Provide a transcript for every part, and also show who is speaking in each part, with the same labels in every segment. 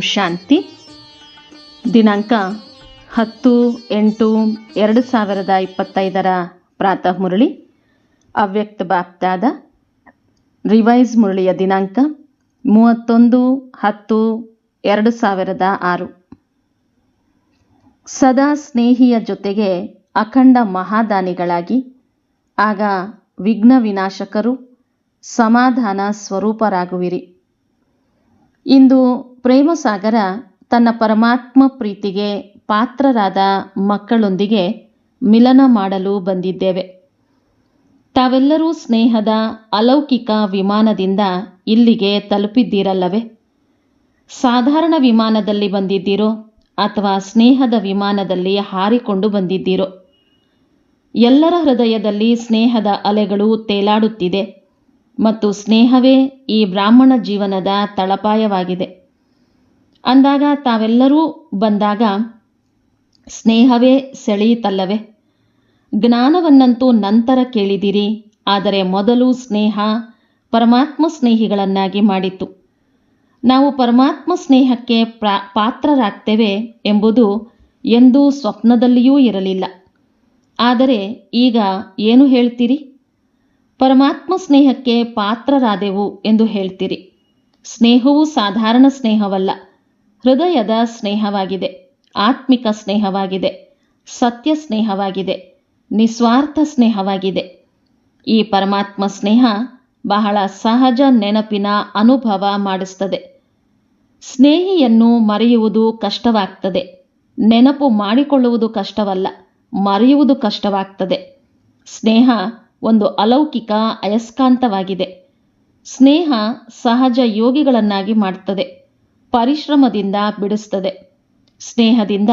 Speaker 1: ಶಾಂತಿ. ದಿನಾಂಕ ಹತ್ತು ಎಂಟು ಎರಡು ಸಾವಿರದ ಇಪ್ಪತ್ತೈದರ ಪ್ರಾತಃ ಮುರಳಿ. ಅವ್ಯಕ್ತ ಬಾಪ್ತಾದ ರಿವೈಸ್ ಮುರಳಿಯ ದಿನಾಂಕ ಮೂವತ್ತೊಂದು ಹತ್ತು ಎರಡು ಸಾವಿರದ ಆರು. ಸದಾ ಸ್ನೇಹಿಯ ಜೊತೆಗೆ ಅಖಂಡ ಮಹಾದಾನಿಗಳಾಗಿ, ಆಗ ವಿಘ್ನ ವಿನಾಶಕರು ಸಮಾಧಾನ ಸ್ವರೂಪರಾಗುವಿರಿ. ಇಂದು ಪ್ರೇಮಸಾಗರ ತನ್ನ ಪರಮಾತ್ಮ ಪ್ರೀತಿಗೆ ಪಾತ್ರರಾದ ಮಕ್ಕಳೊಂದಿಗೆ ಮಿಲನ ಮಾಡಲು ಬಂದಿದ್ದೇವೆ. ತಾವೆಲ್ಲರೂ ಸ್ನೇಹದ ಅಲೌಕಿಕ ವಿಮಾನದಿಂದ ಇಲ್ಲಿಗೆ ತಲುಪಿದ್ದೀರಲ್ಲವೇ? ಸಾಧಾರಣ ವಿಮಾನದಲ್ಲಿ ಬಂದಿದ್ದೀರೋ ಅಥವಾ ಸ್ನೇಹದ ವಿಮಾನದಲ್ಲಿ ಹಾರಿಕೊಂಡು ಬಂದಿದ್ದೀರೋ? ಎಲ್ಲರ ಹೃದಯದಲ್ಲಿ ಸ್ನೇಹದ ಅಲೆಗಳು ತೇಲಾಡುತ್ತಿದೆ. ಮತ್ತು ಸ್ನೇಹವೇ ಈ ಬ್ರಾಹ್ಮಣ ಜೀವನದ ತಳಪಾಯವಾಗಿದೆ. ಅಂದಾಗ ತಾವೆಲ್ಲರೂ ಬಂದಾಗ ಸ್ನೇಹವೇ ಸೆಳೆಯಿತಲ್ಲವೇ ಜ್ಞಾನವನ್ನಂತೂ ನಂತರ ಕೇಳಿದಿರಿ, ಆದರೆ ಮೊದಲು ಸ್ನೇಹ ಪರಮಾತ್ಮ ಸ್ನೇಹಿಗಳನ್ನಾಗಿ ಮಾಡಿತು ನಾವು ಪರಮಾತ್ಮ ಸ್ನೇಹಕ್ಕೆ ಪ್ರಾ, ಪಾತ್ರರಾಗ್ತೇವೆ ಎಂಬುದು ಎಂದೂ ಸ್ವಪ್ನದಲ್ಲಿಯೂ ಇರಲಿಲ್ಲ. ಆದರೆ ಈಗ ಏನು ಹೇಳ್ತೀರಿ? ಪರಮಾತ್ಮ ಸ್ನೇಹಕ್ಕೆ ಪಾತ್ರರಾದೆವು ಎಂದು ಹೇಳ್ತೀರಿ. ಸ್ನೇಹವು ಸಾಧಾರಣ ಸ್ನೇಹವಲ್ಲ. ಹೃದಯದ ಸ್ನೇಹವಾಗಿದೆ. ಆತ್ಮಿಕ ಸ್ನೇಹವಾಗಿದೆ. ಸತ್ಯ ಸ್ನೇಹವಾಗಿದೆ. ನಿಸ್ವಾರ್ಥ ಸ್ನೇಹವಾಗಿದೆ. ಈ ಪರಮಾತ್ಮ ಸ್ನೇಹ ಬಹಳ ಸಹಜ ನೆನಪಿನ ಅನುಭವ ಮಾಡಿಸ್ತದೆ. ಸ್ನೇಹಿಯನ್ನು ಮರೆಯುವುದು ಕಷ್ಟವಾಗ್ತದೆ. ನೆನಪು ಮಾಡಿಕೊಳ್ಳುವುದು ಕಷ್ಟವಲ್ಲ, ಮರೆಯುವುದು ಕಷ್ಟವಾಗ್ತದೆ. ಸ್ನೇಹ ಒಂದು ಅಲೌಕಿಕ ಅಯಸ್ಕಾಂತವಾಗಿದೆ. ಸ್ನೇಹ ಸಹಜ ಯೋಗಿಗಳನ್ನಾಗಿ ಮಾಡ್ತದೆ. ಪರಿಶ್ರಮದಿಂದ ಬಿಡಿಸ್ತದೆ. ಸ್ನೇಹದಿಂದ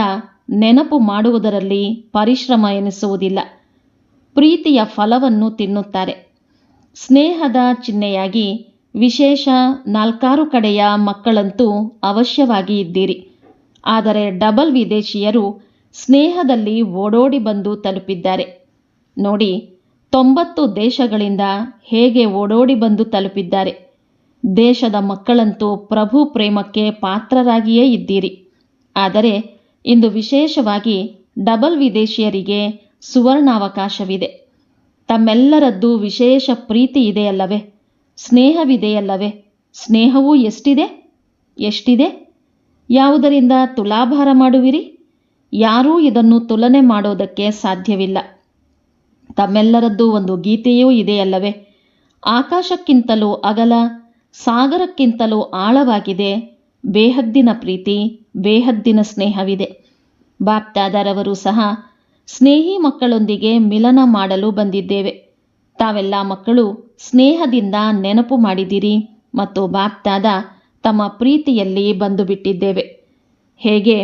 Speaker 1: ನೆನಪು ಮಾಡುವುದರಲ್ಲಿ ಪರಿಶ್ರಮ ಎನಿಸುವುದಿಲ್ಲ. ಪ್ರೀತಿಯ ಫಲವನ್ನು ತಿನ್ನುತ್ತಾರೆ. ಸ್ನೇಹದ ಚಿಹ್ನೆಯಾಗಿ ವಿಶೇಷ ನಾಲ್ಕಾರು ಕಡೆಯ ಮಕ್ಕಳಂತೂ ಅವಶ್ಯವಾಗಿ ಇದ್ದೀರಿ. ಆದರೆ ಡಬಲ್ ವಿದೇಶಿಯರು ಸ್ನೇಹದಲ್ಲಿ ಓಡೋಡಿ ಬಂದು ತಲುಪಿದ್ದಾರೆ. ನೋಡಿ ತೊಂಬತ್ತು ದೇಶಗಳಿಂದ ಹೇಗೆ ಓಡೋಡಿ ಬಂದು ತಲುಪಿದ್ದಾರೆ. ದೇಶದ ಮಕ್ಕಳಂತೂ ಪ್ರಭು ಪ್ರೇಮಕ್ಕೆ ಪಾತ್ರರಾಗಿಯೇ ಇದ್ದೀರಿ. ಆದರೆ ಇಂದು ವಿಶೇಷವಾಗಿ ಡಬಲ್ ವಿದೇಶಿಯರಿಗೆ ಸುವರ್ಣಾವಕಾಶವಿದೆ. ತಮ್ಮೆಲ್ಲರದ್ದು ವಿಶೇಷ ಪ್ರೀತಿ ಇದೆಯಲ್ಲವೇ? ಸ್ನೇಹವಿದೆಯಲ್ಲವೇ? ಸ್ನೇಹವೂ ಎಷ್ಟಿದೆ? ಎಷ್ಟಿದೆ? ಯಾವುದರಿಂದ ತುಲಾಭಾರ ಮಾಡುವಿರಿ? ಯಾರೂ ಇದನ್ನು ತುಲನೆ ಮಾಡೋದಕ್ಕೆ ಸಾಧ್ಯವಿಲ್ಲ. ತಮ್ಮೆಲ್ಲರದ್ದು ಒಂದು ಗೀತೆಯೂ ಇದೆಯಲ್ಲವೇ? ಆಕಾಶಕ್ಕಿಂತಲೂ ಅಗಲ, ಸಾಗರಕ್ಕಿಂತಲೂ ಆಳವಾಗಿದೆ. ಬೇಹದ್ದಿನ ಪ್ರೀತಿ, ಬೇಹದ್ದಿನ ಸ್ನೇಹವಿದೆ. ಬಾಪ್ದಾದರವರು ಸಹ ಸ್ನೇಹಿ ಮಕ್ಕಳೊಂದಿಗೆ ಮಿಲನ ಮಾಡಲು ಬಂದಿದ್ದೇವೆ. ತಾವೆಲ್ಲ ಮಕ್ಕಳು, ಸ್ನೇಹದಿಂದ ನೆನಪು ಮಾಡಿದಿರಿ ಮತ್ತು ಬಾಪ್ದಾದ ತಮ್ಮ ಪ್ರೀತಿಯಲ್ಲಿ ಬಂದು ಬಿಟ್ಟಿದ್ದೇವೆ ಹೇಗೆ?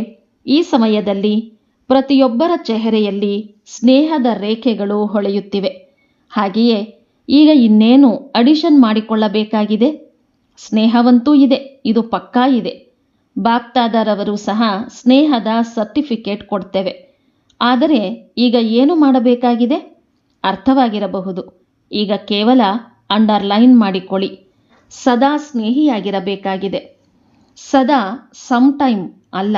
Speaker 1: ಈ ಸಮಯದಲ್ಲಿ ಪ್ರತಿಯೊಬ್ಬರ ಚೆಹರೆಯಲ್ಲಿ ಸ್ನೇಹದ ರೇಖೆಗಳು ಹೊಳೆಯುತ್ತಿವೆ. ಹಾಗೆಯೇ ಈಗ ಇನ್ನೇನು ಅಡಿಷನ್ ಮಾಡಿಕೊಳ್ಳಬೇಕಾಗಿದೆ? ಸ್ನೇಹವಂತೂ ಇದೆ, ಇದು ಪಕ್ಕಾ ಇದೆ. ಬಾಪ್ತಾದರವರು ಸಹ ಸ್ನೇಹದ ಸರ್ಟಿಫಿಕೇಟ್ ಕೊಡ್ತೇವೆ. ಆದರೆ ಈಗ ಏನು ಮಾಡಬೇಕಾಗಿದೆ? ಅರ್ಥವಾಗಿರಬಹುದು. ಈಗ ಕೇವಲ ಅಂಡರ್ಲೈನ್ ಮಾಡಿಕೊಳ್ಳಿ. ಸದಾ ಸ್ನೇಹಿಯಾಗಿರಬೇಕಾಗಿದೆ. ಸದಾ ಸಮ್ ಟೈಮ್ ಅಲ್ಲ.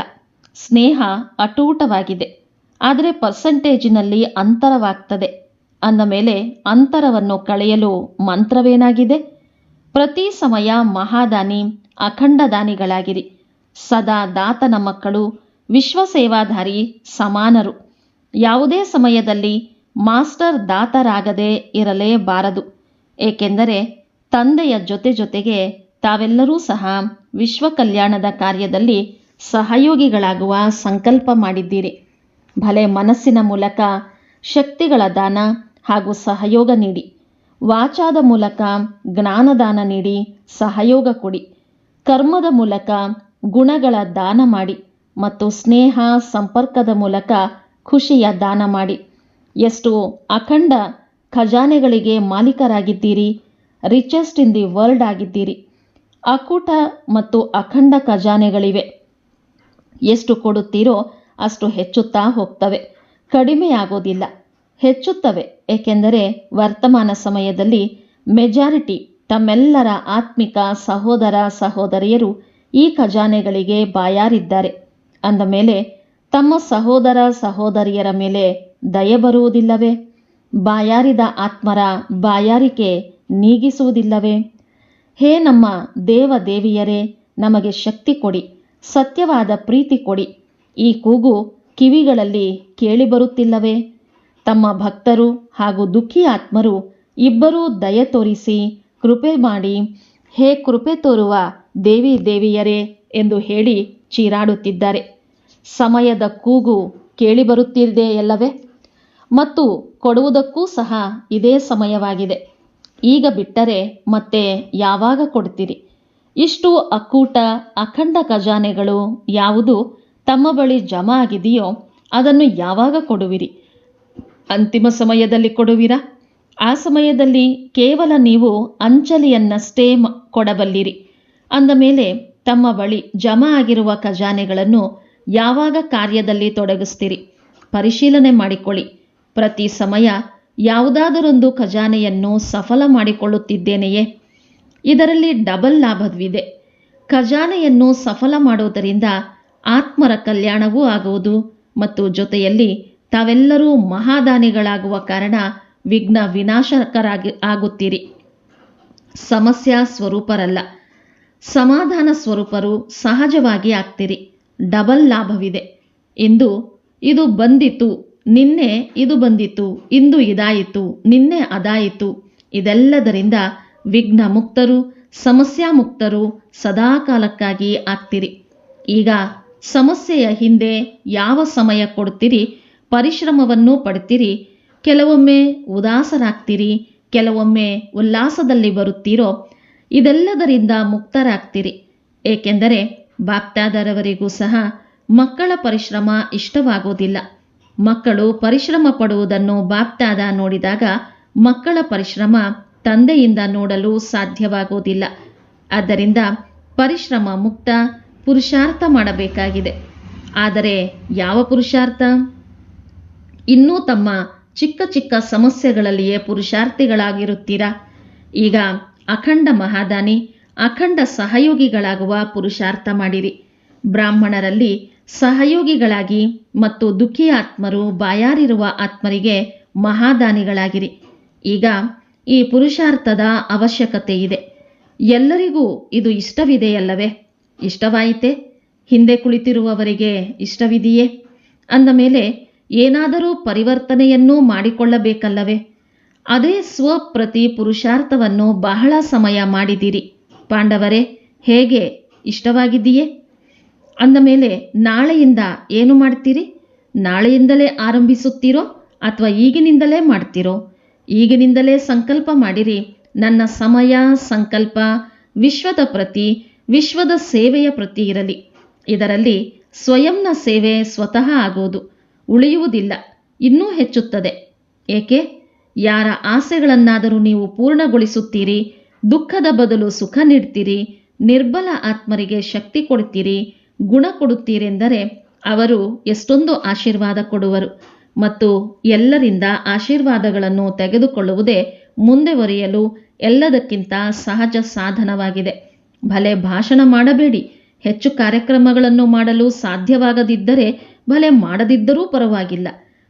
Speaker 1: ಸ್ನೇಹ ಅಟೂಟವಾಗಿದೆ. ಆದರೆ ಪರ್ಸೆಂಟೇಜಿನಲ್ಲಿ ಅಂತರವಾಗ್ತದೆ. ಅಂದ ಮೇಲೆ ಅಂತರವನ್ನು ಕಳೆಯಲು ಮಂತ್ರವೇನಾಗಿದೆ? ಪ್ರತಿ ಸಮಯ ಮಹಾದಾನಿ ಅಖಂಡದಾನಿಗಳಾಗಿರಿ ಸದಾ ದಾತನ ಮಕ್ಕಳು, ವಿಶ್ವಸೇವಾಧಾರಿ, ಸಮಾನರು. ಯಾವುದೇ ಸಮಯದಲ್ಲಿ ಮಾಸ್ಟರ್ ದಾತರಾಗದೆ ಇರಲೇಬಾರದು. ಏಕೆಂದರೆ ತಂದೆಯ ಜೊತೆ ಜೊತೆಗೆ ತಾವೆಲ್ಲರೂ ಸಹ ವಿಶ್ವ ಕಲ್ಯಾಣದ ಕಾರ್ಯದಲ್ಲಿ ಸಹಯೋಗಿಗಳಾಗುವ ಸಂಕಲ್ಪ ಮಾಡಿದ್ದೀರಿ. ಭಲೆ ಮನಸ್ಸಿನ ಮೂಲಕ ಶಕ್ತಿಗಳ ದಾನ ಹಾಗೂ ಸಹಯೋಗ ನೀಡಿ. ವಾಚಾದ ಮೂಲಕ ಜ್ಞಾನದಾನ ನೀಡಿ ಸಹಯೋಗ ಕೊಡಿ. ಕರ್ಮದ ಮೂಲಕ ಗುಣಗಳ ದಾನ ಮಾಡಿ ಮತ್ತು ಸ್ನೇಹ, ಸಂಪರ್ಕದ ಮೂಲಕ ಖುಷಿಯ ದಾನ ಮಾಡಿ. ಎಷ್ಟು ಅಖಂಡ ಖಜಾನೆಗಳಿಗೆ ಮಾಲೀಕರಾಗಿದ್ದೀರಿ ರಿಚೆಸ್ಟ್ ಇನ್ ದಿ ವರ್ಲ್ಡ್ ಆಗಿದ್ದೀರಿ. ಅಕೂಟ ಮತ್ತು ಅಖಂಡ ಖಜಾನೆಗಳಿವೆ. ಎಷ್ಟು ಕೊಡುತ್ತೀರೋ ಅಷ್ಟು ಹೆಚ್ಚುತ್ತಾ ಹೋಗ್ತವೆ. ಕಡಿಮೆಯಾಗೋದಿಲ್ಲ. ಹೆಚ್ಚುತ್ತವೆ, ಏಕೆಂದರೆ ವರ್ತಮಾನ ಸಮಯದಲ್ಲಿ ಮೆಜಾರಿಟಿ ತಮ್ಮೆಲ್ಲರ ಆತ್ಮಿಕ ಸಹೋದರ ಸಹೋದರಿಯರು ಈ ಖಜಾನೆಗಳಿಗೆ ಬಾಯಾರಿದ್ದಾರೆ. ಅಂದ ಮೇಲೆ, ತಮ್ಮ ಸಹೋದರ ಸಹೋದರಿಯರ ಮೇಲೆ ದಯ ಬರುವುದಿಲ್ಲವೇ? ಬಾಯಾರಿದ ಆತ್ಮರ ಬಾಯಾರಿಕೆ ನೀಗಿಸುವುದಿಲ್ಲವೇ? ಹೇ ನಮ್ಮ ದೇವ ದೇವಿಯರೇ ನಮಗೆ ಶಕ್ತಿ ಕೊಡಿ. ಸತ್ಯವಾದ ಪ್ರೀತಿ ಕೊಡಿ. ಈ ಕೂಗು ಕಿವಿಗಳಲ್ಲಿ ಕೇಳಿಬರುತ್ತಿಲ್ಲವೇ? ತಮ್ಮ ಭಕ್ತರು ಹಾಗೂ ದುಃಖಿ ಆತ್ಮರು ಇಬ್ಬರೂ ದಯೆ ತೋರಿಸಿ ಕೃಪೆ ಮಾಡಿ, ಹೇ ಕೃಪೆ ತೋರುವ ದೇವಿ ದೇವಿಯರೇ ಎಂದು ಹೇಳಿ ಚೀರಾಡುತ್ತಿದ್ದಾರೆ. ಸಮಯದ ಕೂಗು ಕೇಳಿಬರುತ್ತಿದೆಯಲ್ಲವೇ ಮತ್ತು ಕೊಡುವುದಕ್ಕೂ ಸಹ ಇದೇ ಸಮಯವಾಗಿದೆ. ಈಗ ಬಿಟ್ಟರೆ ಮತ್ತೆ ಯಾವಾಗ ಕೊಡ್ತೀರಿ? ಇಷ್ಟು ಅಕ್ಕೂಟ ಅಖಂಡ ಖಜಾನೆಗಳು ಯಾವುದು ತಮ್ಮ ಬಳಿ ಜಮಾ ಆಗಿದೆಯೋ ಅದನ್ನು ಯಾವಾಗ ಕೊಡುವಿರಿ? ಅಂತಿಮ ಸಮಯದಲ್ಲಿ ಕೊಡುವಿರಾ? ಆ ಸಮಯದಲ್ಲಿ ಕೇವಲ ನೀವು ಅಂಚಲಿಯನ್ನಷ್ಟೇ ಕೊಡಬಲ್ಲಿರಿ. ಅಂದ ಮೇಲೆ ತಮ್ಮ ಬಳಿ ಜಮಾ ಆಗಿರುವ ಖಜಾನೆಗಳನ್ನು ಯಾವಾಗ ಕಾರ್ಯದಲ್ಲಿ ತೊಡಗಿಸ್ತೀರಿ? ಪರಿಶೀಲನೆ ಮಾಡಿಕೊಳ್ಳಿ. ಪ್ರತಿ ಸಮಯ ಯಾವುದಾದರೊಂದು ಖಜಾನೆಯನ್ನು ಸಫಲ ಮಾಡಿಕೊಳ್ಳುತ್ತಿದ್ದೇನೆಯೇ? ಇದರಲ್ಲಿ ಡಬಲ್ ಲಾಭವಿದೆ. ಖಜಾನೆಯನ್ನು ಸಫಲ ಮಾಡುವುದರಿಂದ ಆತ್ಮರ ಕಲ್ಯಾಣವೂ ಆಗುವುದು ಮತ್ತು ಜೊತೆಯಲ್ಲಿ ತಾವೆಲ್ಲರೂ ಮಹಾದಾನಿಗಳಾಗುವ ಕಾರಣ ವಿಘ್ನ ವಿನಾಶಕರಾಗಿ ಆಗುತ್ತೀರಿ. ಸಮಸ್ಯಾ ಸ್ವರೂಪರಲ್ಲ. ಸಮಾಧಾನ ಸ್ವರೂಪರು ಸಹಜವಾಗಿ ಆಗ್ತೀರಿ. ಡಬಲ್ ಲಾಭವಿದೆ. ಇಂದು ಇದು ಬಂದಿತು ನಿನ್ನೆ ಇದು ಬಂದಿತು ಇಂದು ಇದಾಯಿತು, ನಿನ್ನೆ ಅದಾಯಿತು, ಇದೆಲ್ಲದರಿಂದ ವಿಘ್ನ ಮುಕ್ತರು ಸಮಸ್ಯಾ ಮುಕ್ತರು ಸದಾಕಾಲಕ್ಕಾಗಿ ಆಗ್ತೀರಿ. ಈಗ ಸಮಸ್ಯೆಯ ಹಿಂದೆ ಯಾವ ಸಮಯ ಕೊಡ್ತೀರಿ, ಪರಿಶ್ರಮವನ್ನು ಪಡ್ತೀರಿ, ಕೆಲವೊಮ್ಮೆ ಉದಾಸರಾಗ್ತೀರಿ, ಕೆಲವೊಮ್ಮೆ ಉಲ್ಲಾಸದಲ್ಲಿ ಬರುತ್ತೀರೋ, ಇದೆಲ್ಲದರಿಂದ ಮುಕ್ತರಾಗ್ತೀರಿ. ಏಕೆಂದರೆ ಬಾಪ್ತಾದರವರಿಗೂ ಸಹ ಮಕ್ಕಳ ಪರಿಶ್ರಮ ಇಷ್ಟವಾಗೋದಿಲ್ಲ. ಮಕ್ಕಳು ಪರಿಶ್ರಮ ಪಡುವುದನ್ನು ಬಾಪ್ತಾದ ನೋಡಿದಾಗ ಮಕ್ಕಳ ಪರಿಶ್ರಮ ತಂದೆಯಿಂದ ನೋಡಲು ಸಾಧ್ಯವಾಗುವುದಿಲ್ಲ ಆದ್ದರಿಂದ ಪರಿಶ್ರಮ ಮುಕ್ತ ಪುರುಷಾರ್ಥ ಮಾಡಬೇಕಾಗಿದೆ. ಆದರೆ ಯಾವ ಪುರುಷಾರ್ಥ? ಇನ್ನೂ ತಮ್ಮ ಚಿಕ್ಕ ಚಿಕ್ಕ ಸಮಸ್ಯೆಗಳಲ್ಲಿಯೇ ಪುರುಷಾರ್ಥಿಗಳಾಗಿರುತ್ತೀರಾ? ಈಗ ಅಖಂಡ ಮಹಾದಾನಿ, ಅಖಂಡ ಸಹಯೋಗಿಗಳಾಗುವ ಪುರುಷಾರ್ಥ ಮಾಡಿರಿ. ಬ್ರಾಹ್ಮಣರಲ್ಲಿ ಸಹಯೋಗಿಗಳಾಗಿ ಮತ್ತು ದುಃಖಿ ಆತ್ಮರು ಬಾಯಾರಿರುವ ಆತ್ಮರಿಗೆ ಮಹಾದಾನಿಗಳಾಗಿರಿ. ಈಗ ಈ ಪುರುಷಾರ್ಥದ ಅವಶ್ಯಕತೆ ಇದೆ. ಎಲ್ಲರಿಗೂ ಇದು ಇಷ್ಟವಿದೆಯಲ್ಲವೇ? ಇಷ್ಟವಾಯಿತೆ? ಹಿಂದೆ ಕುಳಿತಿರುವವರಿಗೆ ಇಷ್ಟವಿದೆಯೇ? ಅಂದ ಮೇಲೆ ಏನಾದರೂ ಪರಿವರ್ತನೆಯನ್ನೂ ಮಾಡಿಕೊಳ್ಳಬೇಕಲ್ಲವೇ? ಅದೇ ಸ್ವಪ್ರತಿ ಪುರುಷಾರ್ಥವನ್ನು ಬಹಳ ಸಮಯ ಮಾಡಿದಿರಿ. ಪಾಂಡವರೇ, ಹೇಗೆ? ಇಷ್ಟವಾಗಿದೆಯೇ ಅಂದ ಮೇಲೆ ನಾಳೆಯಿಂದ ಏನು ಮಾಡ್ತೀರಿ? ನಾಳೆಯಿಂದಲೇ ಆರಂಭಿಸುತ್ತೀರೋ ಅಥವಾ ಈಗಿನಿಂದಲೇ ಮಾಡ್ತೀರೋ? ಈಗಿನಿಂದಲೇ ಸಂಕಲ್ಪ ಮಾಡಿರಿ. ನನ್ನ ಸಮಯ, ಸಂಕಲ್ಪ, ವಿಶ್ವದ ಪ್ರತಿ, ವಿಶ್ವದ ಸೇವೆಯ ಪ್ರತಿ ಇರಲಿ. ಇದರಲ್ಲಿ ಸ್ವಯಂನ ಸೇವೆ ಸ್ವತಃ ಆಗುವುದು, ಉಳಿಯುವುದಿಲ್ಲ, ಇನ್ನೂ ಹೆಚ್ಚುತ್ತದೆ. ಏಕೆ? ಯಾರ ಆಸೆಗಳನ್ನಾದರೂ ನೀವು ಪೂರ್ಣಗೊಳಿಸುತ್ತೀರಿ, ದುಃಖದ ಬದಲು ಸುಖ ನೀಡ್ತೀರಿ, ನಿರ್ಬಲ ಆತ್ಮರಿಗೆ ಶಕ್ತಿ ಕೊಡುತ್ತೀರಿ ಗುಣ ಕೊಡುತ್ತೀರೆಂದರೆ ಅವರು ಎಷ್ಟೊಂದು ಆಶೀರ್ವಾದ ಕೊಡುವರು. ಮತ್ತು ಎಲ್ಲರಿಂದ ಆಶೀರ್ವಾದಗಳನ್ನು ತೆಗೆದುಕೊಳ್ಳುವುದೇ ಮುಂದೆವರಿಯಲು ಎಲ್ಲದಕ್ಕಿಂತ ಸಹಜ ಸಾಧನವಾಗಿದೆ. ಭಲೆ ಭಾಷಣ ಮಾಡಬೇಡಿ. ಹೆಚ್ಚು ಕಾರ್ಯಕ್ರಮಗಳನ್ನು ಮಾಡಲು ಸಾಧ್ಯವಾಗದಿದ್ದರೆ ಭಲೆ ಮಾಡದಿದ್ದರೂ ಪರವಾಗಿಲ್ಲ.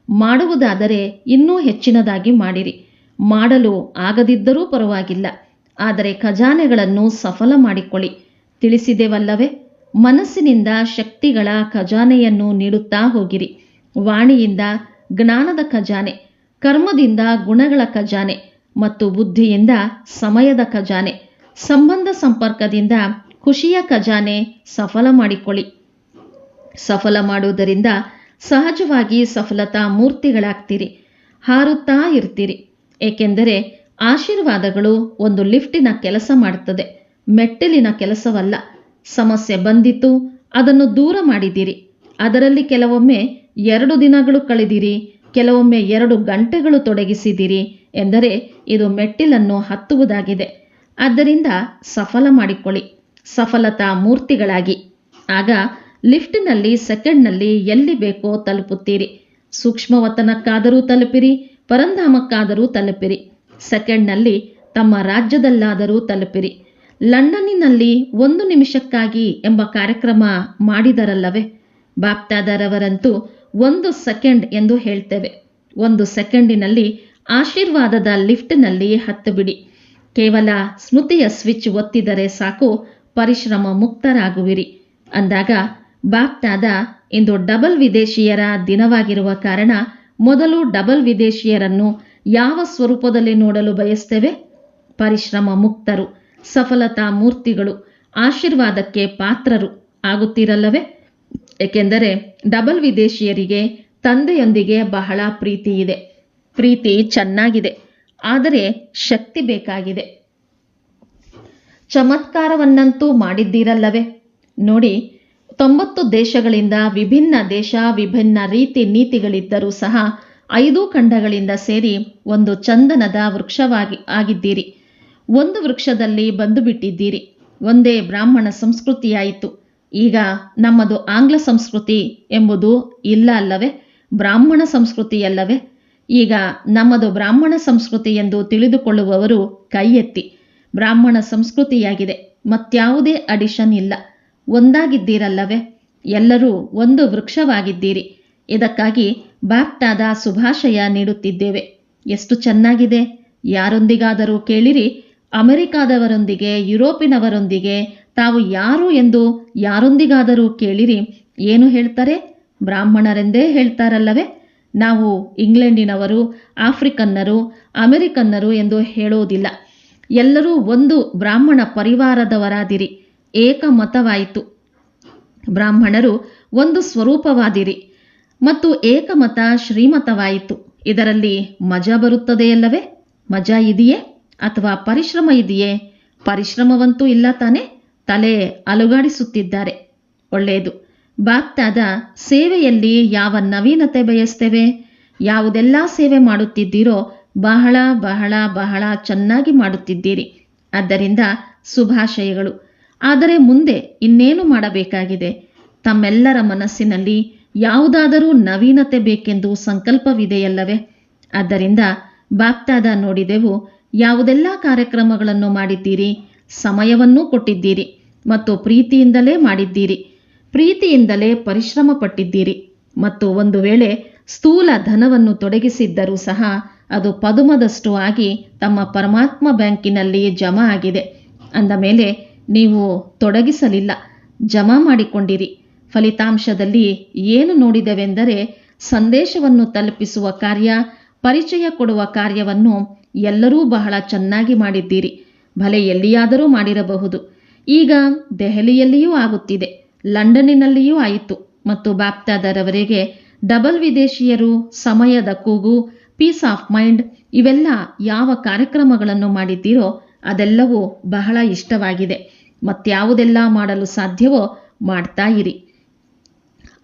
Speaker 1: ಮಾಡುವುದಾದರೆ ಇನ್ನೂ ಹೆಚ್ಚಿನದಾಗಿ ಮಾಡಿರಿ. ಮಾಡಲು ಆಗದಿದ್ದರೂ ಪರವಾಗಿಲ್ಲ. ಆದರೆ ಖಜಾನೆಗಳನ್ನು ಸಫಲ ಮಾಡಿಕೊಳ್ಳಿ. ತಿಳಿಸಿದೆವಲ್ಲವೇ? ಮನಸ್ಸಿನಿಂದ ಶಕ್ತಿಗಳ ಖಜಾನೆಯನ್ನು ನೀಡುತ್ತಾ ಹೋಗಿರಿ. ವಾಣಿಯಿಂದ ಜ್ಞಾನದ ಖಜಾನೆ, ಕರ್ಮದಿಂದ ಗುಣಗಳ ಖಜಾನೆ ಮತ್ತು ಬುದ್ಧಿಯಿಂದ ಸಮಯದ ಖಜಾನೆ, ಸಂಬಂಧ ಸಂಪರ್ಕದಿಂದ ಖುಷಿಯ ಖಜಾನೆ ಸಫಲ ಮಾಡಿಕೊಳ್ಳಿ. ಸಫಲ ಮಾಡುವುದರಿಂದ ಸಹಜವಾಗಿ ಸಫಲತಾ ಮೂರ್ತಿಗಳಾಗ್ತೀರಿ, ಹಾರುತ್ತಾ ಇರ್ತೀರಿ. ಏಕೆಂದರೆ ಆಶೀರ್ವಾದಗಳು ಒಂದು ಲಿಫ್ಟಿನ ಕೆಲಸ ಮಾಡುತ್ತದೆ, ಮೆಟ್ಟಿಲಿನ ಕೆಲಸವಲ್ಲ. ಸಮಸ್ಯೆ ಬಂದಿತು, ಅದನ್ನು ದೂರ ಮಾಡಿದ್ದೀರಿ. ಅದರಲ್ಲಿ ಕೆಲವೊಮ್ಮೆ ಎರಡು ದಿನಗಳು ಕಳೆದಿರಿ, ಕೆಲವೊಮ್ಮೆ ಎರಡು ಗಂಟೆಗಳು ತೊಡಗಿಸಿದಿರಿ ಎಂದರೆ ಇದು ಮೆಟ್ಟಿಲನ್ನು ಹತ್ತುವುದಾಗಿದೆ. ಆದ್ದರಿಂದ ಸಫಲ ಮಾಡಿಕೊಳ್ಳಿ, ಸಫಲತಾ ಮೂರ್ತಿಗಳಾಗಿ. ಆಗ ಲಿಫ್ಟ್ನಲ್ಲಿ, ಸೆಕೆಂಡ್ನಲ್ಲಿ ಎಲ್ಲಿ ಬೇಕೋ ತಲುಪುತ್ತೀರಿ. ಸೂಕ್ಷ್ಮವತನಕ್ಕಾದರೂ ತಲುಪಿರಿ, ಪರಂಧಾಮಕ್ಕಾದರೂ ತಲುಪಿರಿ. ಸೆಕೆಂಡ್ನಲ್ಲಿ ತಮ್ಮ ರಾಜ್ಯದಲ್ಲಾದರೂ ತಲುಪಿರಿ. ಲಂಡನ್ನಿನಲ್ಲಿ ಒಂದು ನಿಮಿಷಕ್ಕಾಗಿ ಎಂಬ ಕಾರ್ಯಕ್ರಮ ಮಾಡಿದರಲ್ಲವೇ? ಬಾಪ್ತಾದರವರಂತೂ ಒಂದು ಸೆಕೆಂಡ್ ಎಂದು ಹೇಳ್ತೇವೆ. ಒಂದು ಸೆಕೆಂಡಿನಲ್ಲಿ ಆಶೀರ್ವಾದದ ಲಿಫ್ಟ್ನಲ್ಲಿ ಹತ್ತು ಬಿಡಿ ಕೇವಲ ಸ್ಮೃತಿಯ ಸ್ವಿಚ್ ಒತ್ತಿದರೆ ಸಾಕು, ಪರಿಶ್ರಮ ಮುಕ್ತರಾಗುವಿರಿ. ಅಂದಾಗ ಬಾಪ್ತಾದ ಇಂದು ಡಬಲ್ ವಿದೇಶಿಯರ ದಿನವಾಗಿರುವ ಕಾರಣ ಮೊದಲು ಡಬಲ್ ವಿದೇಶಿಯರನ್ನು ಯಾವ ಸ್ವರೂಪದಲ್ಲಿ ನೋಡಲು ಬಯಸ್ತೇವೆ? ಪರಿಶ್ರಮ ಮುಕ್ತರು, ಸಫಲತಾ ಮೂರ್ತಿಗಳು, ಆಶೀರ್ವಾದಕ್ಕೆ ಪಾತ್ರರು ಆಗುತ್ತೀರಲ್ಲವೇ? ಏಕೆಂದರೆ ಡಬಲ್ ವಿದೇಶಿಯರಿಗೆ ತಂದೆಯೊಂದಿಗೆ ಬಹಳ ಪ್ರೀತಿ ಇದೆ ಪ್ರೀತಿ ಚೆನ್ನಾಗಿದೆ. ಆದರೆ ಶಕ್ತಿ ಬೇಕಾಗಿದೆ. ಚಮತ್ಕಾರವನ್ನಂತೂ ಮಾಡಿದ್ದೀರಲ್ಲವೇ? ನೋಡಿ, ತೊಂಬತ್ತು ದೇಶಗಳಿಂದ ವಿಭಿನ್ನ ದೇಶ, ವಿಭಿನ್ನ ರೀತಿ ನೀತಿಗಳಿದ್ದರೂ ಸಹ ಐದು ಖಂಡಗಳಿಂದ ಸೇರಿ ಒಂದು ಚಂದನದ ವೃಕ್ಷವಾಗಿ ಆಗಿದ್ದೀರಿ. ಒಂದು ವೃಕ್ಷದಲ್ಲಿ ಬಂದು ಬಿಟ್ಟಿದ್ದೀರಿ ಒಂದೇ ಬ್ರಾಹ್ಮಣ ಸಂಸ್ಕೃತಿಯಾಯಿತು. ಈಗ ನಮ್ಮದು ಆಂಗ್ಲ ಸಂಸ್ಕೃತಿ ಎಂಬುದು ಇಲ್ಲ ಅಲ್ಲವೇ? ಬ್ರಾಹ್ಮಣ ಸಂಸ್ಕೃತಿಯಲ್ಲವೇ ಈಗ ನಮ್ಮದು ಬ್ರಾಹ್ಮಣ ಸಂಸ್ಕೃತಿ ಎಂದು ತಿಳಿದುಕೊಳ್ಳುವವರು ಕೈ ಎತ್ತಿ ಬ್ರಾಹ್ಮಣ ಸಂಸ್ಕೃತಿಯಾಗಿದೆ, ಮತ್ಯಾವುದೇ ಅಡಿಷನ್ ಇಲ್ಲ. ಒಂದಾಗಿದ್ದೀರಲ್ಲವೇ? ಎಲ್ಲರೂ ಒಂದು ವೃಕ್ಷವಾಗಿದ್ದೀರಿ. ಇದಕ್ಕಾಗಿ ಬಾಪ್ತಾದ ಶುಭಾಶಯ ನೀಡುತ್ತಿದ್ದೇವೆ. ಎಷ್ಟು ಚೆನ್ನಾಗಿದೆ! ಯಾರೊಂದಿಗಾದರೂ ಕೇಳಿರಿ, ಅಮೆರಿಕಾದವರೊಂದಿಗೆ, ಯುರೋಪಿನವರೊಂದಿಗೆ ತಾವು ಯಾರು ಎಂದು ಯಾರೊಂದಿಗಾದರೂ ಕೇಳಿರಿ. ಏನು ಹೇಳ್ತಾರೆ? ಬ್ರಾಹ್ಮಣರೆಂದೇ ಹೇಳ್ತಾರಲ್ಲವೇ? ನಾವು ಇಂಗ್ಲೆಂಡಿನವರು, ಆಫ್ರಿಕನ್ನರು, ಅಮೆರಿಕನ್ನರು ಎಂದು ಹೇಳೋದಿಲ್ಲ. ಎಲ್ಲರೂ ಒಂದು ಬ್ರಾಹ್ಮಣ ಪರಿವಾರದವರಾದಿರಿ. ಏಕಮತವಾಯಿತು. ಬ್ರಾಹ್ಮಣರು ಒಂದು ಸ್ವರೂಪವಾದಿರಿ. ಮತ್ತು ಏಕಮತ ಶ್ರೀಮತವಾಯಿತು. ಇದರಲ್ಲಿ ಮಜಾ ಬರುತ್ತದೆಯಲ್ಲವೇ? ಮಜಾ ಇದೆಯೇ? ಅಥವಾ ಪರಿಶ್ರಮ ಇದೆಯೇ? ಪರಿಶ್ರಮವಂತೂ ಇಲ್ಲ ತಾನೆ? ತಲೆ ಅಲುಗಾಡಿಸುತ್ತಿದ್ದಾರೆ. ಒಳ್ಳೆಯದು. ಬಾಪ್ತಾದ ಸೇವೆಯಲ್ಲಿ ಯಾವ ನವೀನತೆ ಬಯಸ್ತೇವೆ? ಯಾವುದೆಲ್ಲ ಸೇವೆ ಮಾಡುತ್ತಿದ್ದೀರೋ ಬಹಳ ಬಹಳ ಬಹಳ ಚೆನ್ನಾಗಿ ಮಾಡುತ್ತಿದ್ದೀರಿ. ಆದ್ದರಿಂದ ಶುಭಾಶಯಗಳು. ಆದರೆ ಮುಂದೆ ಇನ್ನೇನು ಮಾಡಬೇಕಾಗಿದೆ? ತಮ್ಮೆಲ್ಲರ ಮನಸ್ಸಿನಲ್ಲಿ ಯಾವುದಾದರೂ ನವೀನತೆ ಬೇಕೆಂದು ಸಂಕಲ್ಪವಿದೆಯಲ್ಲವೇ? ಆದ್ದರಿಂದ ಬಾಕ್ತಾದ ನೋಡಿದೆವು, ಯಾವುದೆಲ್ಲ ಕಾರ್ಯಕ್ರಮಗಳನ್ನು ಮಾಡಿದ್ದೀರಿ? ಸಮಯವನ್ನೂ ಕೊಟ್ಟಿದ್ದೀರಿ ಮತ್ತು ಪ್ರೀತಿಯಿಂದಲೇ ಮಾಡಿದ್ದೀರಿ. ಪ್ರೀತಿಯಿಂದಲೇ ಪರಿಶ್ರಮ ಪಟ್ಟಿದ್ದೀರಿ ಮತ್ತು ಒಂದು ವೇಳೆ ಸ್ಥೂಲ ಧನವನ್ನು ತೊಡಗಿಸಿದ್ದರೂ ಸಹ ಅದು ಪದುಮದಷ್ಟು ಆಗಿ ತಮ್ಮ ಪರಮಾತ್ಮ ಬ್ಯಾಂಕಿನಲ್ಲಿ ಜಮಾ ಆಗಿದೆ. ಅಂದ ಮೇಲೆ ನೀವು ತೊಡಗಿಸಲಿಲ್ಲ. ಜಮಾ ಮಾಡಿಕೊಂಡಿರಿ. ಫಲಿತಾಂಶದಲ್ಲಿ ಏನು ನೋಡಿದೆವೆಂದರೆ ಸಂದೇಶವನ್ನು ತಲುಪಿಸುವ ಕಾರ್ಯ, ಪರಿಚಯ ಕೊಡುವ ಕಾರ್ಯವನ್ನು ಎಲ್ಲರೂ ಬಹಳ ಚೆನ್ನಾಗಿ ಮಾಡಿದ್ದೀರಿ. ಭಲೆ ಎಲ್ಲಿಯಾದರೂ ಮಾಡಿರಬಹುದು. ಈಗ ದೆಹಲಿಯಲ್ಲಿಯೂ ಆಗುತ್ತಿದೆ. ಲಂಡನ್ನಿನಲ್ಲಿಯೂ ಆಯಿತು. ಮತ್ತು ಬಾಪ್ತಾದರವರೆಗೆ ಡಬಲ್ ವಿದೇಶಿಯರು, ಸಮಯದ ಕೂಗು ಪೀಸ್ ಆಫ್ ಮೈಂಡ್ ಇವೆಲ್ಲ ಯಾವ ಕಾರ್ಯಕ್ರಮಗಳನ್ನು ಮಾಡಿದ್ದೀರೋ ಅದೆಲ್ಲವೂ ಬಹಳ ಇಷ್ಟವಾಗಿದೆ. ಮತ್ಯಾವುದೆಲ್ಲ ಮಾಡಲು ಸಾಧ್ಯವೋ ಮಾಡ್ತಾ ಇರಿ.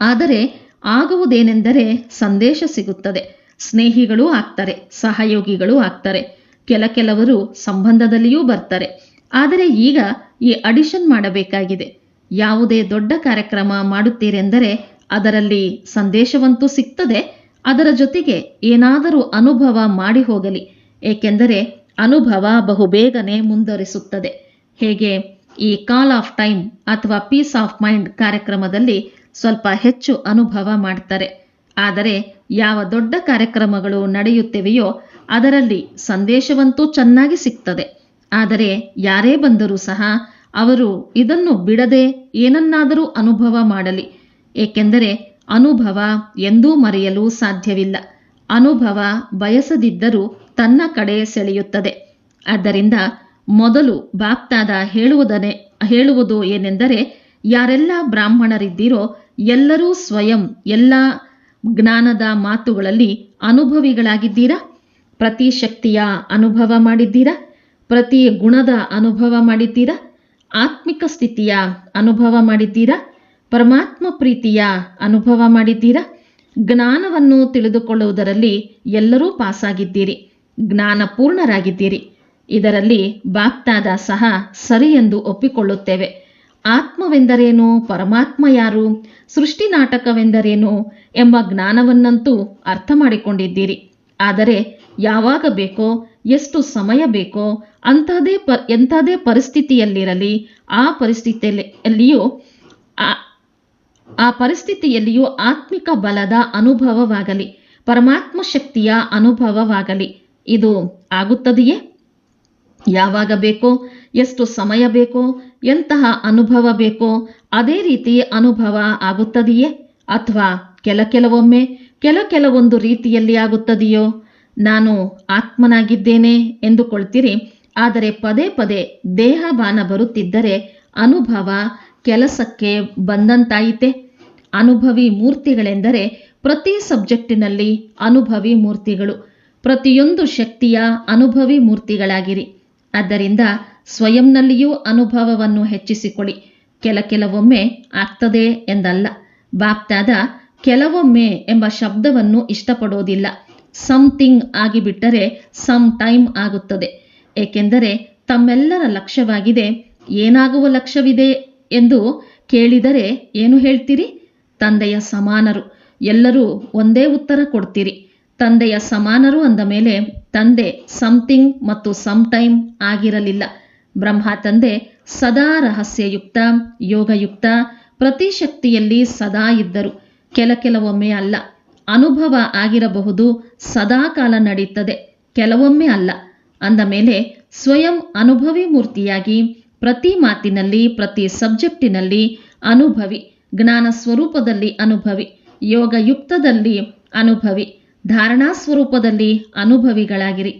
Speaker 1: ಆದರೆ ಆಗುವುದೇನೆಂದರೆ ಸಂದೇಶ ಸಿಗುತ್ತದೆ. ಸ್ನೇಹಿಗಳೂ ಆಗ್ತಾರೆ, ಸಹಯೋಗಿಗಳೂ ಆಗ್ತಾರೆ. ಕೆಲ ಕೆಲವರು ಸಂಬಂಧದಲ್ಲಿಯೂ ಬರ್ತಾರೆ. ಆದರೆ ಈಗ ಈ ಅಡಿಷನ್ ಮಾಡಬೇಕಾಗಿದೆ. ಯಾವುದೇ ದೊಡ್ಡ ಕಾರ್ಯಕ್ರಮ ಮಾಡುತ್ತೀರೆಂದರೆ ಅದರಲ್ಲಿ ಸಂದೇಶವಂತೂ ಸಿಗ್ತದೆ. ಅದರ ಜೊತೆಗೆ ಏನಾದರೂ ಅನುಭವ ಮಾಡಿ ಹೋಗಲಿ. ಏಕೆಂದರೆ ಅನುಭವ ಬಹುಬೇಗನೆ ಮುಂದುವರಿಸುತ್ತದೆ. ಹೇಗೆ? ಈ ಕಾಲ್ ಆಫ್ ಟೈಮ್ ಅಥವಾ ಪೀಸ್ ಆಫ್ ಮೈಂಡ್ ಕಾರ್ಯಕ್ರಮದಲ್ಲಿ ಸ್ವಲ್ಪ ಹೆಚ್ಚು ಅನುಭವ ಮಾಡ್ತಾರೆ. ಆದರೆ ಯಾವ ದೊಡ್ಡ ಕಾರ್ಯಕ್ರಮಗಳು ನಡೆಯುತ್ತಿವೆಯೋ ಅದರಲ್ಲಿ ಸಂದೇಶವಂತೂ ಚೆನ್ನಾಗಿ ಸಿಗ್ತದೆ. ಆದರೆ ಯಾರೇ ಬಂದರೂ ಸಹ ಅವರು ಇದನ್ನು ಬಿಡದೆ ಏನನ್ನಾದರೂ ಅನುಭವ ಮಾಡಲಿ. ಏಕೆಂದರೆ ಅನುಭವ ಎಂದೂ ಮರೆಯಲು ಸಾಧ್ಯವಿಲ್ಲ. ಅನುಭವ ಬಯಸದಿದ್ದರೂ ತನ್ನ ಕಡೆ ಸೆಳೆಯುತ್ತದೆ. ಆದ್ದರಿಂದ ಮೊದಲು ಬಾಪ್ತಾದ ಹೇಳುವುದನೆ, ಹೇಳುವುದು ಏನೆಂದರೆ, ಯಾರೆಲ್ಲ ಬ್ರಾಹ್ಮಣರಿದ್ದೀರೋ ಎಲ್ಲರೂ ಸ್ವಯಂ ಎಲ್ಲ ಜ್ಞಾನದ ಮಾತುಗಳಲ್ಲಿ ಅನುಭವಿಗಳಾಗಿದ್ದೀರಾ? ಪ್ರತಿ ಶಕ್ತಿಯ ಅನುಭವ ಮಾಡಿದ್ದೀರಾ? ಪ್ರತಿ ಗುಣದ ಅನುಭವ ಮಾಡಿದ್ದೀರಾ? ಆತ್ಮಿಕ ಸ್ಥಿತಿಯ ಅನುಭವ ಮಾಡಿದ್ದೀರಾ? ಪರಮಾತ್ಮ ಪ್ರೀತಿಯ ಅನುಭವ ಮಾಡಿದ್ದೀರಾ? ಜ್ಞಾನವನ್ನು ತಿಳಿದುಕೊಳ್ಳುವುದರಲ್ಲಿ ಎಲ್ಲರೂ ಪಾಸಾಗಿದ್ದೀರಿ, ಜ್ಞಾನಪೂರ್ಣರಾಗಿದ್ದೀರಿ. ಇದರಲ್ಲಿ ಬಾಪ್ತಾದ ಸಹ ಸರಿ ಎಂದು ಒಪ್ಪಿಕೊಳ್ಳುತ್ತೇವೆ. ಆತ್ಮವೆಂದರೇನು? ಪರಮಾತ್ಮ ಯಾರು? ಸೃಷ್ಟಿ ನಾಟಕವೆಂದರೇನು? ಎಂಬ ಜ್ಞಾನವನ್ನಂತೂ ಅರ್ಥ ಮಾಡಿಕೊಂಡಿದ್ದೀರಿ. ಆದರೆ ಯಾವಾಗ ಬೇಕೋ, ಎಷ್ಟು ಸಮಯ ಬೇಕೋ ಅಂಥದೇ ಪ, ಎಂಥದೇ ಪರಿಸ್ಥಿತಿಯಲ್ಲಿರಲಿ, ಆ ಪರಿಸ್ಥಿತಿಯಲ್ಲಿಯೂ, ಆ ಆ ಪರಿಸ್ಥಿತಿಯಲ್ಲಿಯೂ ಆತ್ಮಿಕ ಬಲದ ಅನುಭವವಾಗಲಿ, ಪರಮಾತ್ಮ ಶಕ್ತಿಯ ಅನುಭವವಾಗಲಿ, ಇದು ಆಗುತ್ತದೆಯೇ? ಯಾವಾಗ ಬೇಕೋ, ಎಷ್ಟು ಸಮಯ ಬೇಕೋ ಎಂತಹ ಅನುಭವ ಬೇಕೋ ಅದೇ ರೀತಿ ಅನುಭವ ಆಗುತ್ತದೆಯೇ? ಅಥವಾ ಕೆಲ ಕೆಲವೊಮ್ಮೆ ಕೆಲ ಕೆಲವೊಂದು ರೀತಿಯಲ್ಲಿ ಆಗುತ್ತದೆಯೋ? ನಾನು ಆತ್ಮನಾಗಿದ್ದೇನೆ ಎಂದುಕೊಳ್ತೀರಿ. ಆದರೆ ಪದೇ ಪದೇ ದೇಹ ಬಾನ ಬರುತ್ತಿದ್ದರೆ ಅನುಭವ ಕೆಲಸಕ್ಕೆ ಬಂದಂತಾಯಿತೆ? ಅನುಭವಿ ಮೂರ್ತಿಗಳೆಂದರೆ ಪ್ರತಿ ಸಬ್ಜೆಕ್ಟಿನಲ್ಲಿ ಅನುಭವಿ ಮೂರ್ತಿಗಳು. ಪ್ರತಿಯೊಂದು ಶಕ್ತಿಯ ಅನುಭವಿ ಮೂರ್ತಿಗಳಾಗಿರಿ. ಆದ್ದರಿಂದ ಸ್ವಯಂನಲ್ಲಿಯೂ ಅನುಭವವನ್ನು ಹೆಚ್ಚಿಸಿಕೊಳ್ಳಿ. ಕೆಲ ಕೆಲವೊಮ್ಮೆ ಆಗ್ತದೆ ಎಂದಲ್ಲ. ಬಾಪ್ತಾದ ಕೆಲವೊಮ್ಮೆ ಎಂಬ ಶಬ್ದವನ್ನು ಇಷ್ಟಪಡೋದಿಲ್ಲ. ಸಮ್ಥಿಂಗ್ ಆಗಿಬಿಟ್ಟರೆ ಸಮ್ ಟೈಮ್ ಆಗುತ್ತದೆ. ಏಕೆಂದರೆ ತಮ್ಮೆಲ್ಲರ ಲಕ್ಷ್ಯವಾಗಿದೆ. ಏನಾಗುವ ಲಕ್ಷ್ಯವಿದೆ ಎಂದು ಕೇಳಿದರೆ ಏನು ಹೇಳ್ತೀರಿ? ತಂದೆಯ ಸಮಾನರು. ಎಲ್ಲರೂ ಒಂದೇ ಉತ್ತರ ಕೊಡ್ತೀರಿ. ತಂದೆಯ ಸಮಾನರು ಅಂದ ಮೇಲೆ ತಂದೆ ಸಮಥಿಂಗ್ ಮತ್ತು ಸಮಟೈಮ್ ಆಗಿರಲಿಲ್ಲ. ಬ್ರಹ್ಮ ತಂದೆ ಸದಾ ರಹಸ್ಯಯುಕ್ತ, ಯೋಗಯುಕ್ತ ಪ್ರತಿ ಶಕ್ತಿಯಲ್ಲಿ ಸದಾ ಇದ್ದರು. ಕೆಲ ಕೆಲವೊಮ್ಮೆ ಅಲ್ಲ. ಅನುಭವ ಆಗಿರಬಹುದು ಸದಾ ಕಾಲ ನಡೆಯುತ್ತದೆ ಕೆಲವೊಮ್ಮೆ ಅಲ್ಲ. ಅಂದ ಮೇಲೆ ಸ್ವಯಂ ಅನುಭವಿ ಮೂರ್ತಿಯಾಗಿ ಪ್ರತಿ ಮಾತಿನಲ್ಲಿ, ಪ್ರತಿ ಸಬ್ಜೆಕ್ಟಿನಲ್ಲಿ ಅನುಭವಿ, ಜ್ಞಾನ ಸ್ವರೂಪದಲ್ಲಿ ಅನುಭವಿ, ಯೋಗಯುಕ್ತದಲ್ಲಿ ಅನುಭವಿ. ಧಾರಣಾ ಸ್ವರೂಪದಲ್ಲಿ ಅನುಭವಿಗಳಾಗಿರಿ.